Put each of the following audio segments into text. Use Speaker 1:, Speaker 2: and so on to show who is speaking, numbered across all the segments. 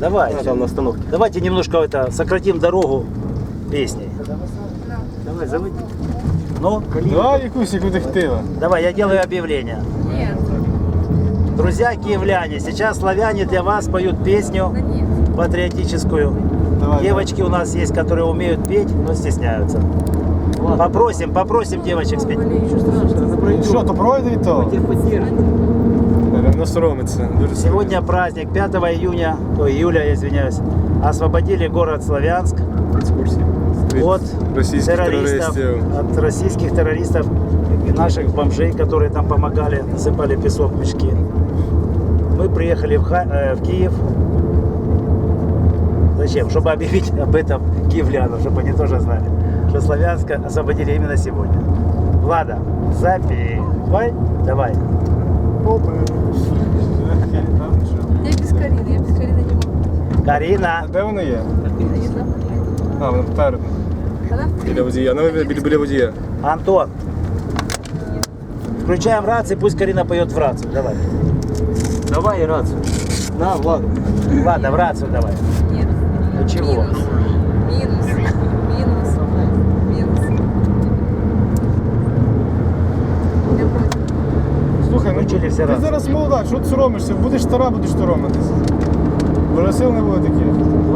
Speaker 1: Давай.
Speaker 2: Там на остановке.
Speaker 1: Давайте немножко это сократим дорогу песней. Давай, заводи. Ну,
Speaker 3: Давай якусь, яку ти хотіла.
Speaker 1: давай, я делаю объявление.
Speaker 4: Нет,
Speaker 1: Друзья киевляне, сейчас славяне для вас поют песню
Speaker 4: да нет.
Speaker 1: патриотическую.
Speaker 3: Давай,
Speaker 1: Девочки у нас есть, которые умеют петь, но стесняются. Попросим, попросим девочек спеть.
Speaker 3: давай. Що, то пройде і то? Воно соромиться. Дуже
Speaker 1: Сегодня праздник, 5 июня, ой, июля, я извиняюсь, освободили город Славянск
Speaker 3: екскурсії.
Speaker 1: от
Speaker 3: російських
Speaker 1: террористов,
Speaker 3: терористів.
Speaker 1: от российских террористов и наших бомжей, которые там помогали, насыпали песок в мешки. Мы приехали в, Ха- э, в Киев. Зачем? Чтобы объявить об этом киевлянам, чтобы они тоже знали, что Славянска освободили именно сегодня. Влада, запивай, давай.
Speaker 4: Я без Карины, я без Карины не могу.
Speaker 1: Карина,
Speaker 3: А де воно є?
Speaker 4: Карина не знаю.
Speaker 3: А, воно попереду.
Speaker 4: Она?
Speaker 3: Біля водія. Ну, біля, біля водія.
Speaker 1: Антон. Включаем рации, пусть Карина поет в рацию. Давай.
Speaker 2: Давай рацию. На, Влад.
Speaker 1: Ладно, в рацию давай.
Speaker 4: Нет.
Speaker 1: Ну чего?
Speaker 4: Минус. Минус.
Speaker 3: Ти
Speaker 1: рази.
Speaker 3: зараз молода, що ти соромишся? Будеш стара, будеш соромитися. Боже, сил не буде таких.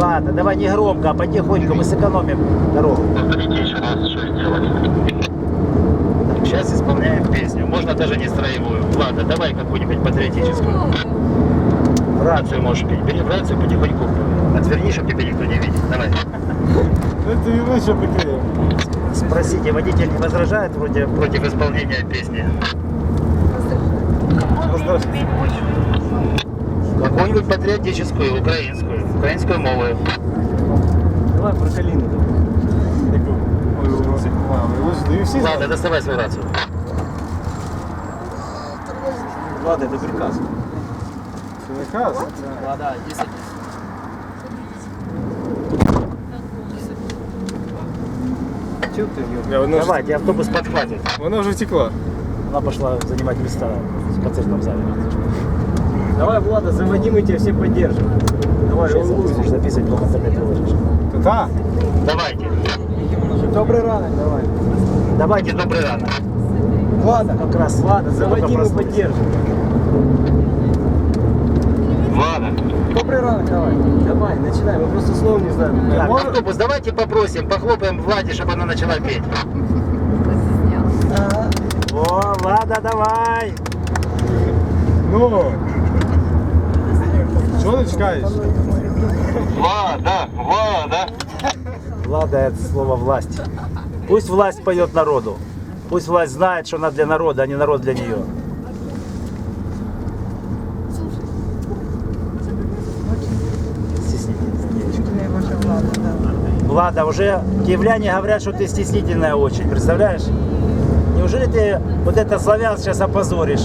Speaker 1: Ладно, давай не громко, а потихоньку, мы сэкономим дорогу. Сейчас исполняем песню. Можно даже не строевую. Ладно, давай какую-нибудь патриотическую. В рацию можешь петь. Бери в рацию потихоньку. Отверни, чтобы тебя никто не видел. Давай.
Speaker 3: Ну, ти вище прикриє.
Speaker 1: Спросите, водитель не возражает вроде против исполнения песни? Какую-нибудь патриотическую, украинскую, украинскую мову.
Speaker 2: Давай про Калину.
Speaker 1: Ладно, доставай свою рацию.
Speaker 2: Влад, это приказ.
Speaker 3: Наказ.
Speaker 2: Влада, 10. Чего ты
Speaker 1: Давайте, автобус подхватит.
Speaker 3: воно вже втекла.
Speaker 1: Она пошла занимать места в концертном зале.
Speaker 2: Давай, Влада, заводи, мы тебя все поддержим. Давай,
Speaker 1: Сейчас будешь записывать, потом в интернет выложишь.
Speaker 3: Та.
Speaker 1: Давайте.
Speaker 2: Добрый ранок, давай.
Speaker 1: Давайте, добрый рано.
Speaker 2: Влада,
Speaker 1: Как раз
Speaker 2: Влада, заводи, мы поддержим.
Speaker 1: Влада.
Speaker 2: Добрый ранок, давай. Давай, начинай, мы просто слов не знаем.
Speaker 1: Так,
Speaker 3: Можно?
Speaker 1: автобус, давайте попросим, похлопаем Владе, чтобы она начала петь. О, Влада, давай.
Speaker 3: Ну. Чого ти чекаєш?
Speaker 1: Влада, Влада. Влада это слово власть. Пусть власть поет народу. Пусть власть знает, что она для народа, а не народ для нее. Влада, уже киевляне говорят, что ты стеснительная очень, представляешь? Неужели ты вот это славян сейчас опозоришь?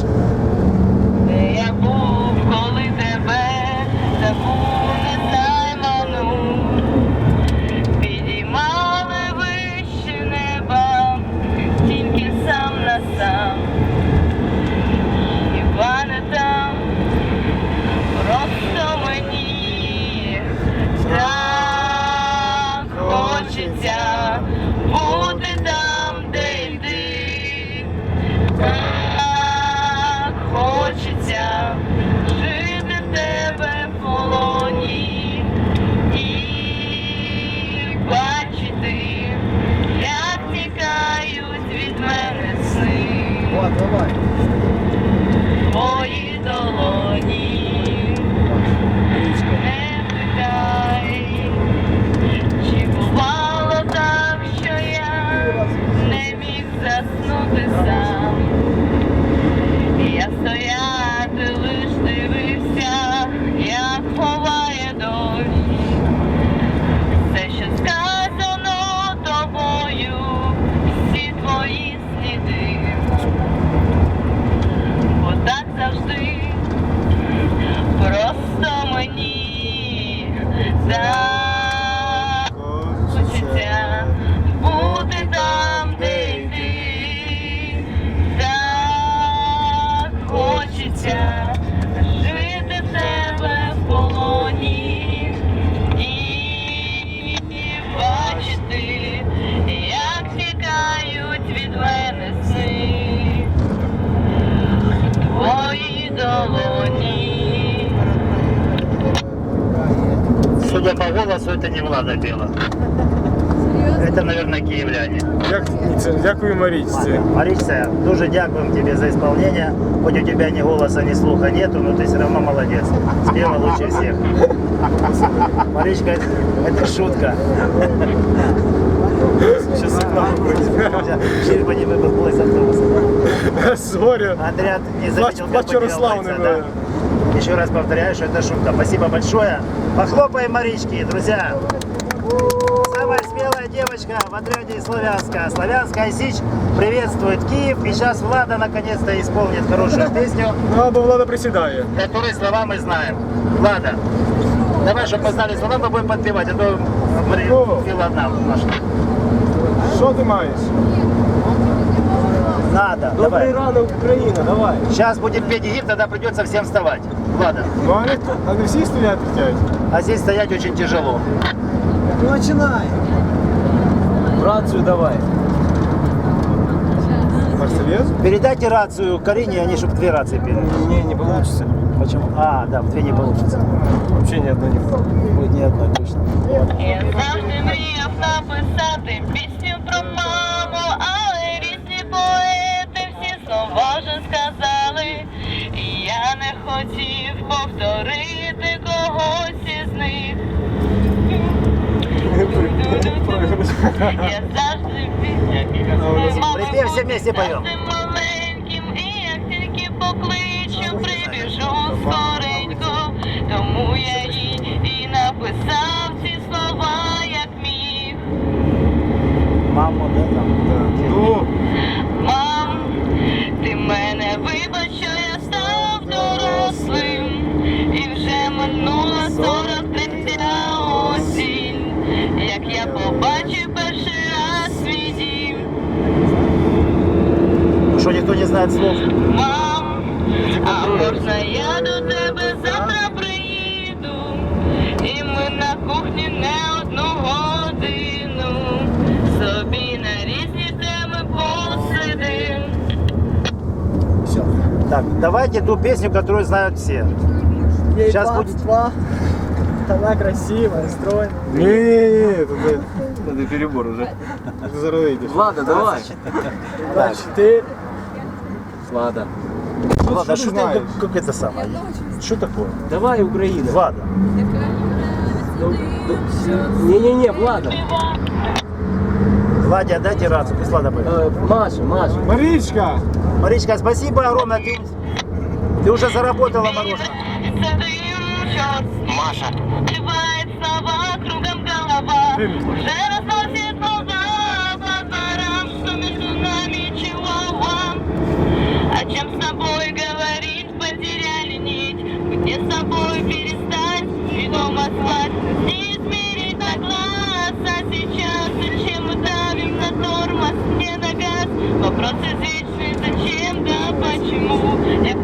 Speaker 1: голосу, это не Влада пела.
Speaker 4: Серйозно?
Speaker 1: Это, наверное, киевляне.
Speaker 3: Як, це, дякую Марічці.
Speaker 1: Маричка, дуже дякуем тебе за исполнение. Хоть у тебя ни голоса, ни слуха нету, но ты все равно молодец. Спела лучше всех. Маричка, это, это шутка.
Speaker 3: Сейчас сигнал
Speaker 1: Чуть бы не выбыл из автобуса.
Speaker 3: Сорі.
Speaker 1: Отряд не
Speaker 3: Плач,
Speaker 1: заметил,
Speaker 3: плач
Speaker 1: как потерял
Speaker 3: Ярославний
Speaker 1: бойца,
Speaker 3: буде.
Speaker 1: да. Еще раз повторяю, что это шутка. Спасибо большое. Похлопаем Марички, друзья. Самая смелая девочка в отряде Славянска. Славянская Сич приветствует Киев. И сейчас Влада наконец-то исполнит хорошую песню,
Speaker 3: Ну, або влада присідає.
Speaker 1: которой слова мы знаем. Влада, давай, чтобы мы знали слова, мы будем подпевать. А то Мария
Speaker 3: О.
Speaker 1: пела одна наша.
Speaker 3: Що ти маєш?
Speaker 1: Надо,
Speaker 2: Добрий
Speaker 1: давай.
Speaker 2: ранок, Україна, давай.
Speaker 1: Сейчас будем петь гимн, тогда придется всем вставать. Влада,
Speaker 3: Ну, а не, а не всі стоять хотять.
Speaker 1: а здесь стоять очень тяжело.
Speaker 2: Ну, починай. В рацию давай.
Speaker 3: Маш, серйозно?
Speaker 1: Передайте рацию Карине, они чтобы две рации пели.
Speaker 2: Не, не получится.
Speaker 1: Почему? А, да, в две не получится.
Speaker 3: Вообще ні одної не було.
Speaker 1: Будет ни одной точно.
Speaker 5: Я завжди мріяв написати пісню про маму, але різні поети всі слова вже сказали. І я не хотів повторити Я завжди
Speaker 1: Припев все вместе поем.
Speaker 5: маленьким, і як тільки покличу, прибіжу скоренько, тому я їй і написав ці слова, як міг.
Speaker 1: Мамо, де там?
Speaker 3: Ну,
Speaker 1: знает слов?
Speaker 5: Мам, а можна я до тебе завтра приїду, і ми на кухні не одну годину собі на різні теми посидим.
Speaker 1: Все. Так, давайте ту песню, которую знают все. Сейчас будет...
Speaker 2: Она красивая, стройная.
Speaker 3: ні-ні-ні, туди. Туди перебор уже. Ти зараз вийдеш.
Speaker 2: Влада, давай.
Speaker 1: Так.
Speaker 2: Четыре. Влада.
Speaker 1: Влада,
Speaker 3: Что
Speaker 1: что
Speaker 3: ты
Speaker 1: как, как это самое? Что такое?
Speaker 2: Давай, Украина.
Speaker 1: Влада.
Speaker 2: Не-не-не, Влада.
Speaker 1: Владя, дайте рацию, пусть Влада поет.
Speaker 2: Э, Маша, Маша.
Speaker 3: Марічка!
Speaker 1: Маричка, спасибо огромное, ты, ты уже заработала мороженое.
Speaker 5: Маша. Голова. Уже А чем с тобой говорить, потеряли нить. Где с тобой перестать, и дома спать. Не измерить на глаз, а сейчас зачем мы давим на тормоз, не на газ. Вопрос извечный, зачем, да почему? Я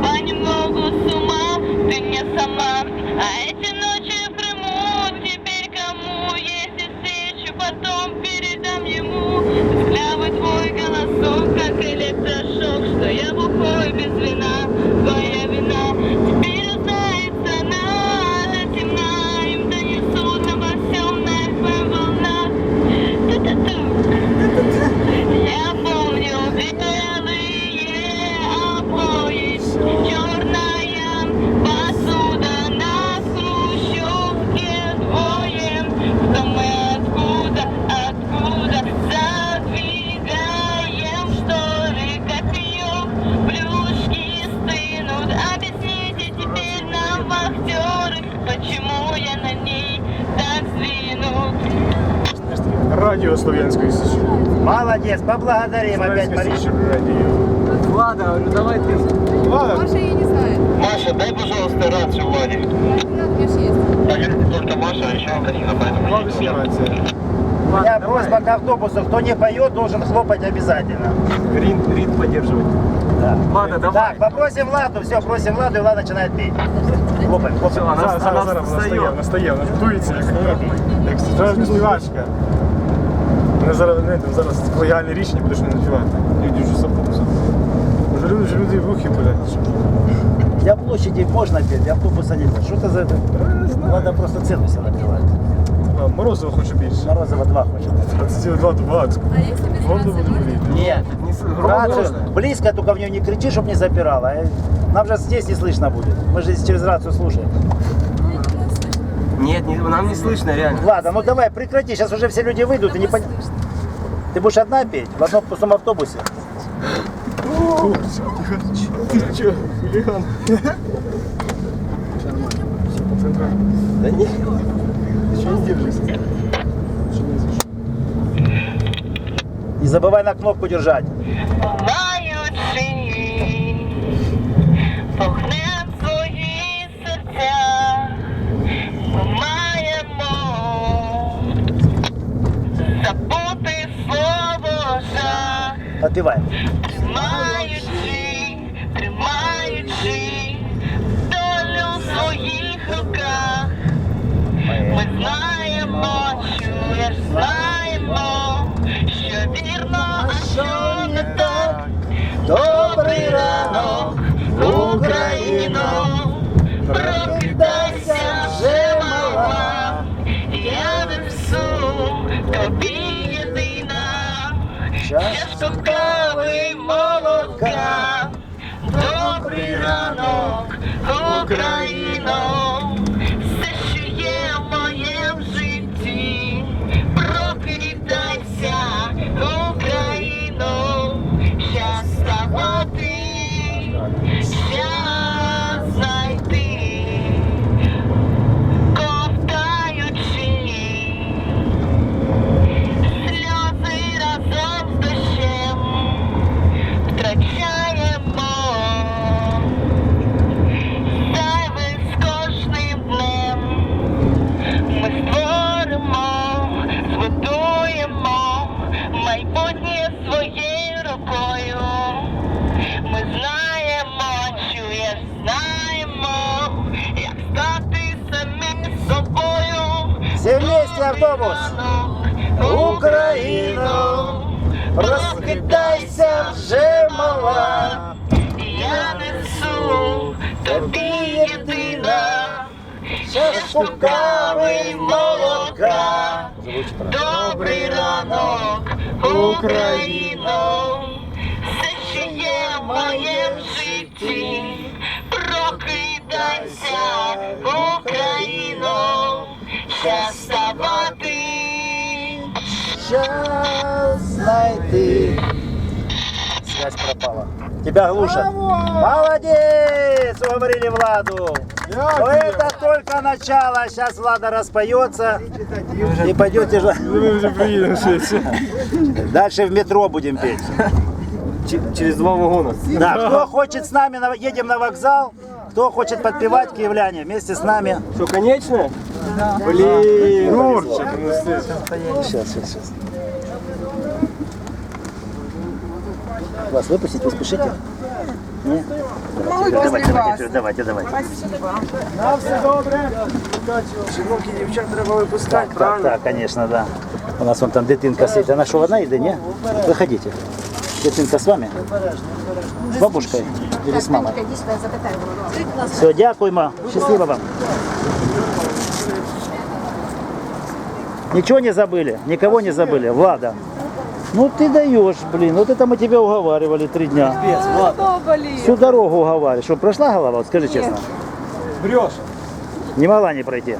Speaker 3: Радіо Слов'янської Січі.
Speaker 1: Молодец, поблагодарим опять
Speaker 3: Слов'янської
Speaker 1: Маричку.
Speaker 3: Січі радіо.
Speaker 2: Влада, говорю, давай ты.
Speaker 3: Ладно,
Speaker 4: Маша ее не знает.
Speaker 1: Маша, дай, пожалуйста, рацию Владе.
Speaker 4: Координат, конечно, есть.
Speaker 1: Только Маша, а еще Карина, поэтому...
Speaker 3: Влада знімається.
Speaker 1: У меня просьба к автобусу, кто не поет, должен хлопать обязательно.
Speaker 2: Рин, Рин поддерживать.
Speaker 1: Да.
Speaker 2: Влада, давай.
Speaker 1: Так, попросим Владу, все, просим Владу, и Влада начинает петь. Хлопаем,
Speaker 2: Всё,
Speaker 1: хлопаем.
Speaker 2: она-
Speaker 3: Зараз, зараз,
Speaker 2: вона
Speaker 3: зараз, вона
Speaker 2: встає.
Speaker 3: стає, вона стає, вона готується, як, як справжня співачка. Вона зараз, не, там зараз колегіальне рішення буде, що не співати. Люди вже з автобусу. Вже люди, вже люди в рухи, блядь.
Speaker 1: Для площади можно петь, для автобуса нельзя. Что это за... Надо просто цену себе набивать.
Speaker 3: А, Морозова хоче більше.
Speaker 1: Морозова 2 хочет.
Speaker 3: 22 то багато.
Speaker 4: А если без
Speaker 3: Воду
Speaker 4: рации
Speaker 3: буду
Speaker 4: можно?
Speaker 3: боліти.
Speaker 1: Нет.
Speaker 2: Не с-
Speaker 1: Рацию
Speaker 2: громко.
Speaker 1: близко, только в нее не кричи, чтобы не запирала. Э, Нам же здесь не слышно будет. Мы же здесь через рацию слушаем.
Speaker 2: Нет, не, нам не слышно реально.
Speaker 1: Ладно, ну давай, прекрати. Сейчас уже все люди выйдут и не пон... Ты будешь одна петь в одном пустом автобусе?
Speaker 3: Ти чо, хуліган?
Speaker 2: Да
Speaker 3: не держишся?
Speaker 1: Не забывай на кнопку держать.
Speaker 5: Маючи 啊对吧？Кави молока, добрий ранок, Україно,
Speaker 1: автобус.
Speaker 5: Україно, розкидайся вже мала, я несу тобі єдина, чашку кави й молока. Добрий ранок, Україно, все, що є в моєму житті,
Speaker 1: Сейчас найти. Связь пропала. Тебя глушат. Молодец! Уговорили Владу. Но это только начало. Сейчас Влада распоется. И пойдете же. Дальше в метро будем петь.
Speaker 2: Через два вагона.
Speaker 1: Да, кто хочет с нами, на- едем на вокзал. Кто хочет подпевать киевляне вместе с нами.
Speaker 2: Что, конечно? Блин.
Speaker 3: Юрчик, ну все.
Speaker 1: Сейчас, сейчас, сейчас. Вас выпустить, вы спешите? Нет? Давайте, давайте, давайте, давайте.
Speaker 3: На все добре. Жінок і дівчат треба випускати,
Speaker 1: Так, так, конечно, да. У нас вон там дитинка сидит. Она что, одна еды, не? Выходите. Дитинка с вами? С бабушкой или с мамой? Все, дякуємо. Счастливо вам. Ничего не забыли? Никого не забыли? Влада. Ну ты даешь, блин. Вот это мы тебя уговаривали три дня.
Speaker 4: Кто болеет?
Speaker 1: Всю дорогу уговаривали. Что, прошла голова? Вот скажи честно.
Speaker 2: Врешь.
Speaker 1: Не могла не пройти.